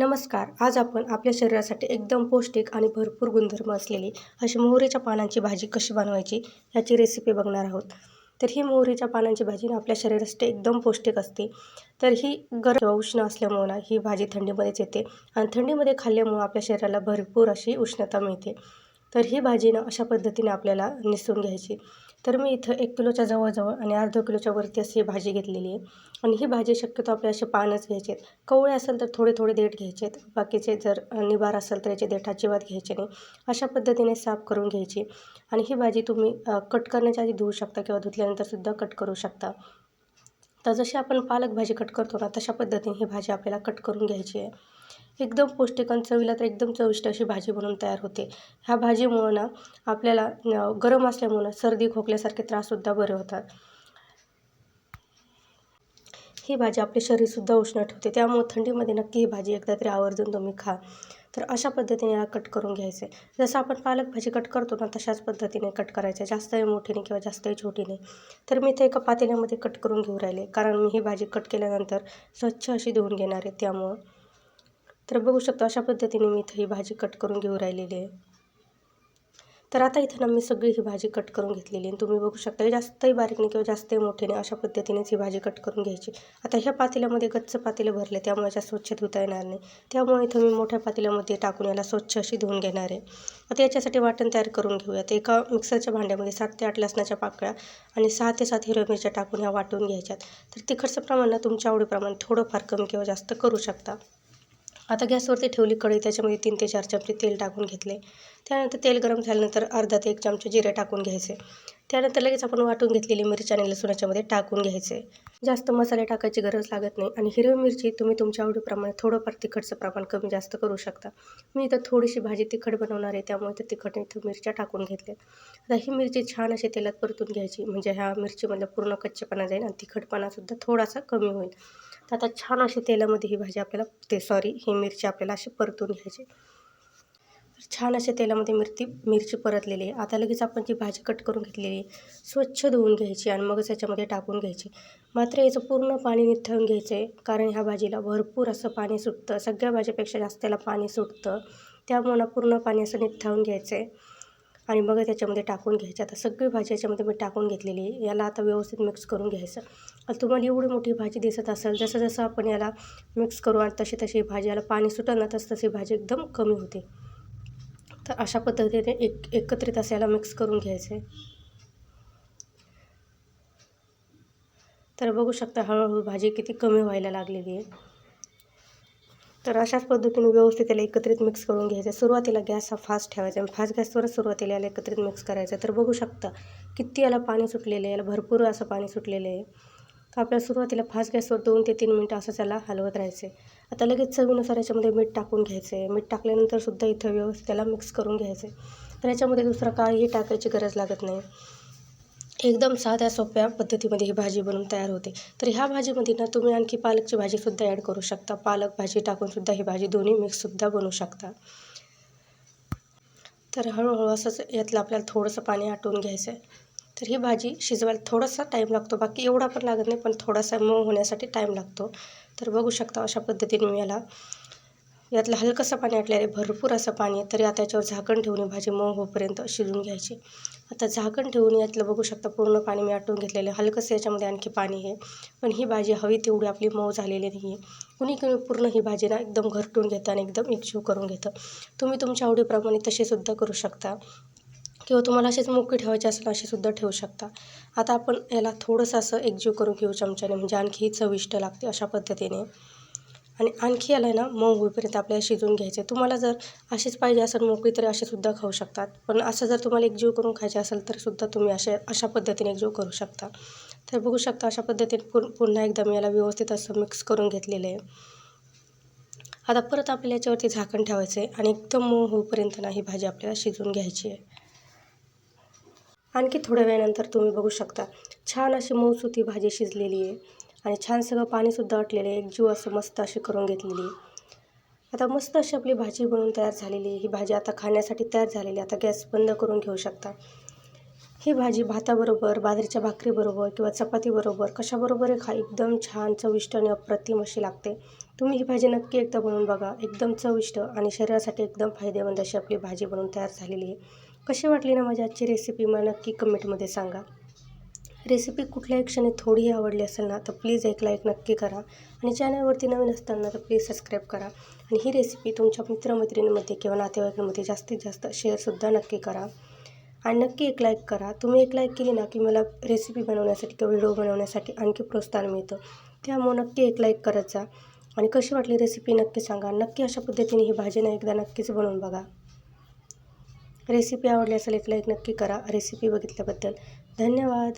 नमस्कार. आज आपण आपल्या शरीरासाठी एकदम पौष्टिक आणि भरपूर गुणधर्म असलेली अशी मोहरीच्या पानांची भाजी कशी बनवायची याची रेसिपी बघणार आहोत. तर ही मोहरीच्या पानांची भाजी आपल्या शरीरासाठी एकदम पौष्टिक असते. तर ही गरम किंवा उष्ण असल्यामुळं ना ही भाजी थंडीमध्येच येते आणि थंडीमध्ये खाल्ल्यामुळं आपल्या शरीराला भरपूर अशी उष्णता मिळते. तर ही भाजी ना अशा पद्धतीने आपल्याला निसून घ्यायची. तर मी इथं एक किलोच्या जवळजवळ आणि अर्धा किलोच्या वरती अशी ही भाजी घेतलेली आहे. आणि ही भाजी शक्यतो आपल्या असे पानच घ्यायचे आहेत कवळे असेल तर थोडे थोडे देठ घ्यायचे आहेत बाकीचे जर निबार असेल तर याचे देठ अजिबात घ्यायचे नाही. अशा पद्धतीने साफ करून घ्यायची. आणि ही भाजी तुम्ही कट करण्याच्या आधी धुवू शकता किंवा धुतल्यानंतरसुद्धा कट करू शकता. तर जशी आपण पालक भाजी कट करतो ना तशा पद्धतीने ही भाजी आपल्याला कट करून घ्यायची आहे. एकदम पौष्टिक आणि चवीला तर एकदम चविष्ट अशी भाजी बनवून तयार होते. ह्या भाजीमुळं ना आपल्याला गरम असल्यामुळं सर्दी खोकल्यासारखे त्राससुद्धा बरे होतात. ही भाजी आपले शरीरसुद्धा उष्ण ठेवते. त्यामुळे थंडीमध्ये नक्की ही भाजी एकदा तरी आवर्जून तुम्ही खा. तर अशा पद्धतीने याला कट करून घ्यायचे. जसं आपण पालक भाजी कट करतो ना तशाच पद्धतीने कट करायचे. जास्तही मोठीने किंवा जास्तही छोटीने. तर मी इथे एका पातेल्यामध्ये कट करून घेऊ राहिले. कारण मी ही भाजी कट केल्यानंतर स्वच्छ अशी धुवून घेणार आहे त्यामुळं. तर बघू शकतो अशा पद्धतीने मी इथं ही भाजी कट करून घेऊ राहिलेली आहे. तर आता इथं ना मी सगळी ही भाजी कट करून घेतलेली आहे. तुम्ही बघू शकता जास्तही बारीकने किंवा जास्तही मोठेने अशा पद्धतीनेच ही भाजी कट करून घ्यायची. आता ह्या पातेल्यामध्ये गच्च पातेले भरले त्यामुळे याच्या स्वच्छ धुता येणार नाही. त्यामुळे इथं मी मोठ्या पातेल्यामध्ये टाकून याला स्वच्छ अशी धुवून घेणार आहे. आता याच्यासाठी वाटण तयार करून घेऊयात. एका मिक्सरच्या भांड्यामध्ये सात ते आठ लसणाच्या पाकळ्या आणि सहा ते सात हिरव्या मिरच्या टाकून ह्या वाटून घ्यायच्यात. तर तिखटचं प्रमाण तुमच्या आवडीप्रमाणे थोडंफार कमी किंवा जास्त करू शकता. आता गॅसवरती ठेवली कढई त्याच्यामध्ये तीन ते चार चमचे तेल टाकून घेतले. त्यानंतर तेल गरम झाल्यानंतर अर्धा ते एक चमचे जिरे टाकून घ्यायचे. त्यानंतर लगेच आपण वाटून घेतलेली मिरची आणि लसूणाच्यामध्ये टाकून घ्यायचे. जास्त मसाले टाकायची गरज लागत नाही आणि हिरवी मिरची तुम्ही तुमच्या आवडीप्रमाणे थोडंफार तिखटचं प्रमाण कमी जास्त करू शकता. मी इथं थोडीशी भाजी तिखट बनवणार आहे त्यामुळे ते तिखट इथं मिरच्या टाकून घेतल्या. आता ही मिरची छान अशी तेलात परतून घ्यायची म्हणजे ह्या मिरचीमधला पूर्ण कच्चेपणा जाईल आणि तिखटपणासुद्धा थोडासा कमी होईल. तर आता छान अशी तेलामध्ये ही भाजी आपल्याला ते सॉरी ही मिरची आपल्याला अशी परतून घ्यायची. छान अशा तेलामध्ये मिरती मिरची परतलेली आहे. आता लगेच आपण जी भाजी कट करून घेतलेली स्वच्छ धुवून घ्यायची आणि मगच याच्यामध्ये टाकून घ्यायची. मात्र याचं पूर्ण पाणी निथळून घ्यायचं आहे कारण ह्या भाजीला भरपूर असं पाणी सुटतं. सगळ्या भाजीपेक्षा जास्त त्याला पाणी सुटतं. त्यामुळं पूर्ण पाणी असं निथळून घ्यायचं आहे. आणि मग त्याच्यामध्ये टाकून घ्यायचं. आता सगळी भाजी याच्यामध्ये मी टाकून घेतलेली आहे. याला आता व्यवस्थित मिक्स करून घ्यायचं. आता तुम्हाला एवढी मोठी भाजी दिसत असेल जसं जसं आपण याला मिक्स करू आणि तशी तशी भाजी याला पाणी सुटलं ना तसं तशी भाजी एकदम कमी होते. तर अशा पद्धतीने एक एकत्रित असं याला मिक्स करून घ्यायचं आहे तर बघू शकता हळूहळू भाजी किती कमी व्हायला लागलेली आहे. तर अशाच पद्धतीने व्यवस्थित त्याला एकत्रित मिक्स करून घ्यायचं. सुरुवातीला गॅस हा फास्ट ठेवायचा आणि फास्ट गॅसवरच सुरुवातीला याला एकत्रित मिक्स करायचं. तर बघू शकता किती याला पाणी सुटलेलं आहे याला भरपूर असं पाणी सुटलेलं आहे. तर आपल्याला सुरुवातीला फास्ट गॅसवर दोन ते तीन मिनटं असं त्याला हलवत राहायचं आहे. आता लगेच चवीनुसार याच्यामध्ये मीठ टाकून घ्यायचं आहे. मीठ टाकल्यानंतरसुद्धा इथं व्यवस्थित त्याला मिक्स करून घ्यायचं आहे. तर याच्यामध्ये दुसरं काहीही टाकायची गरज लागत नाही. एकदम साध्या सोप्या पद्धतीमध्ये ही भाजी बनवून तयार होते. तर ह्या भाजीमध्ये ना तुम्ही आणखी पालकची भाजीसुद्धा ॲड करू शकता. पालक भाजी टाकूनसुद्धा ही भाजी दोन्ही मिक्ससुद्धा बनवू शकता. तर हळूहळू असंच यातलं आपल्याला थोडंसं पाणी आटवून घ्यायचं आहे तर ही भाजी शिजवायला थोडासा टाईम लागतो. बाकी एवढा पण लागत नाही पण थोडासा मऊ होण्यासाठी टाईम लागतो. तर बघू शकता अशा पद्धतीने मी याला यातलं हलकंसं पाणी आटलेलं आहे भरपूर असं पाणी आहे तरी आता याच्यावर झाकण ठेवून भाजी मऊ होईपर्यंत शिजून घ्यायची. आता झाकण ठेवून यातलं बघू शकता पूर्ण पाणी मी आटवून घेतलेलं आहे. हलकंसं याच्यामध्ये आणखी पाणी आहे. पण ही भाजी हवी तेवढी आपली मऊ झालेली नाही आहे कुणी कुणी पूर्ण ही भाजी ना एकदम घरटून घेतं आणि एकदम एकजीव करून घेतं. तुम्ही तुमच्या आवडीप्रमाणे तसेसुद्धा करू शकता. किंवा तुम्हाला असेच मोकळी ठेवायची असेल असेसुद्धा ठेवू शकता. आता आपण याला थोडंसं असं एकजीव करून घेऊ चमच्याने. म्हणजे आणखी चविष्ट लागते अशा पद्धतीने. आणि आणखी याला ना मऊ होईपर्यंत आपल्याला शिजवून घ्यायचे तुम्हाला जर अशीच पाहिजे असेल मोकळी तरी असेसुद्धा खाऊ शकतात. पण असं जर तुम्हाला एकजीव करून खायचे असेल तर सुद्धा तुम्ही अशा अशा पद्धतीने एकजीव करू शकता. तर बघू शकता अशा पद्धतीने पुन पुन्हा एकदा मी याला व्यवस्थित असं मिक्स करून घेतलेलं आहे. आता परत आपल्याला याच्यावरती झाकण ठेवायचं आहे आणि एकदम मऊ होईपर्यंत ना ही भाजी आपल्याला शिजवून घ्यायची आहे. आणखी थोड्या वेळानंतर तुम्ही बघू शकता छान अशी मऊसुती भाजी शिजलेली आहे. आणि छान सगळं पाणीसुद्धा वाटलेलं आहे. एक जीव असं मस्त अशी करून घेतलेली आता मस्त अशी आपली भाजी बनवून तयार झालेली ही भाजी आता खाण्यासाठी तयार झालेली आता गॅस बंद करून घेऊ शकता. ही भाजी भाताबरोबर बाजरीच्या भाकरीबरोबर किंवा चपातीबरोबर कशाबरोबर खा. एकदम छान चविष्ट आणि अप्रतिम अशी लागते. तुम्ही ही भाजी नक्की एकदा बनवून बघा. एकदम चविष्ट आणि शरीरासाठी एकदम फायदेमंद अशी आपली भाजी बनवून तयार झालेली आहे. कशी वाटली ना माझी आजची रेसिपी मला नक्की कमेंटमध्ये सांगा. रेसिपी कुठल्याही क्षणी थोडीही आवडली असेल ना तर प्लीज एक लाईक नक्की करा. आणि चॅनलवरती नवीन असताना तर प्लीज सबस्क्राईब करा. आणि ही रेसिपी तुमच्या मित्रमैत्रिणींमध्ये किंवा नातेवाईकांमध्ये जास्तीत जास्त शेअरसुद्धा नक्की करा. आणि नक्की एक लाईक करा. तुम्ही एक लाईक केली ना की मला रेसिपी बनवण्यासाठी किंवा व्हिडिओ बनवण्यासाठी आणखी प्रोत्साहन मिळतं. त्यामुळं नक्की एक लाईक करत जा. आणि कशी वाटली रेसिपी नक्की सांगा. नक्की अशा पद्धतीने ही भाजी ना एकदा नक्कीच बनवून बघा. रेसिपी आवडली असेल एक लाईक नक्की करा. रेसिपी बघितल्याबद्दल धन्यवाद.